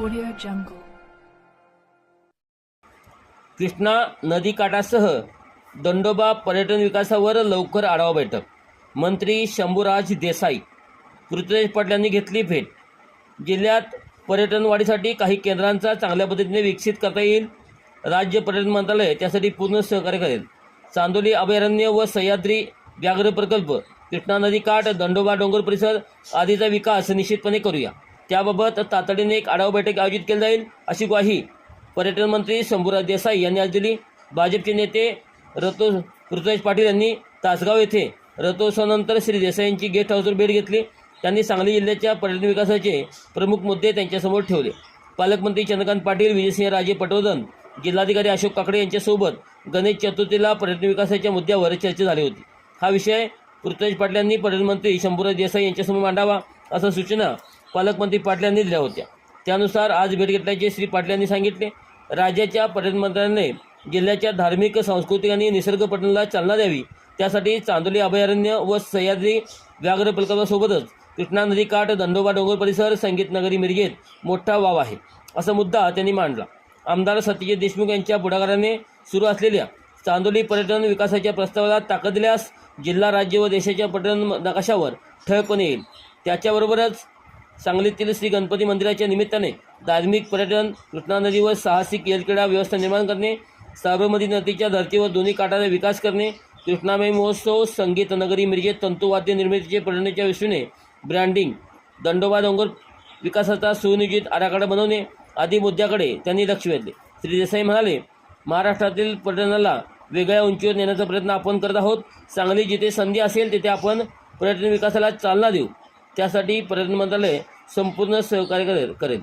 Audio जंगल कृष्णा नदीकाठासह दंडोबा पर्यटन विकासावर लवकर आढावा बैठक. मंत्री शंभूराज देसाई पृथ्वीराज पाटलांनी घेतली भेट. जिल्ह्यात पर्यटन वाढीसाठी काही केंद्रांचा चांगल्या पद्धतीने विकसित करता येईल. राज्य पर्यटन मंत्रालय त्यासाठी पूर्ण सहकार्य करेल. चांदोली अभयारण्य व सह्याद्री व्याघ्र प्रकल्प कृष्णा नदी काठ दंडोबा डोंगर परिसर आदीचा विकास निश्चितपणे करूया. त्याबाबत तातडीने एक आढावा बैठक आयोजित केली जाईल अशी ग्वाही पर्यटन मंत्री शंभूराज देसाई यांनी आज दिली. भाजपचे नेते रतो ऋतुराज पाटील यांनी तासगाव येथे रथोत्सवानंतर श्री देसाई यांची गेस्ट हाऊसवर भेट घेतली. त्यांनी सांगली जिल्ह्याच्या पर्यटन विकासाचे प्रमुख मुद्दे त्यांच्यासमोर ठेवले. पालकमंत्री चंद्रकांत पाटील विजयसिंह राजे पटवर्धन जिल्हाधिकारी अशोक काकडे यांच्यासोबत गणेश चतुर्थीला पर्यटन विकासाच्या मुद्द्यावर चर्चा झाली होती. हा विषय पृथ्वीराज पाटील यांनी पर्यटन मंत्री शंभूराज देसाई यांच्यासमोर मांडावा असं सूचना पालकमंत्री पाटील यांनी दिल्या होत्या. त्यानुसार आज भेट घेतल्याचे श्री पाटील यांनी सांगितले. राज्याच्या पर्यटन मंत्र्यांनी जिल्ह्याच्या धार्मिक सांस्कृतिक आणि निसर्ग पर्यटनाला चालना द्यावी. त्यासाठी चांदोली अभयारण्य व सह्याद्री व्याघ्र प्रकल्पासोबतच कृष्णा नदी काठ दंडोबा डोंगर परिसर संगीत नगरी मिरजेत मोठा वाव आहे असा मुद्दा त्यांनी मांडला. आमदार सत्यजित देशमुख यांच्या पुढाकाराने सुरू असलेल्या चांदोली पर्यटन विकासाच्या प्रस्तावाला ताकद दिल्यास जिल्हा राज्य व देशाच्या पर्यटन नकाशावर ठळकपणे येईल. त्याच्याबरोबरच सांगलीतील श्री गणपती मंदिराच्या निमित्ताने धार्मिक पर्यटन कृष्णा नदीवर साहसिक खेळक्रीडा व्यवस्था निर्माण करणे साबरमती नदीच्या धर्तीवर दोन्ही काठाचा विकास करणे कृष्णामय महोत्सव संगीत नगरी मिरजेत तंतुवाद्य निर्मितीचे पर्यटनाच्या दृष्टीने ब्रँडिंग दंडोबा डोंगर विकासाचा सुनियोजित आराखडा बनवणे आदी मुद्द्याकडे त्यांनी लक्ष वेधले. श्री देसाई म्हणाले महाराष्ट्रातील पर्यटनाला वेगळ्या उंचीवर नेण्याचा प्रयत्न आपण करत आहोत. सांगली जिथे संधी असेल तिथे आपण पर्यटन विकासाला चालना देऊ. त्यासाठी पर्यटन मंत्रालय संपूर्ण सहकार्य करेल करेल.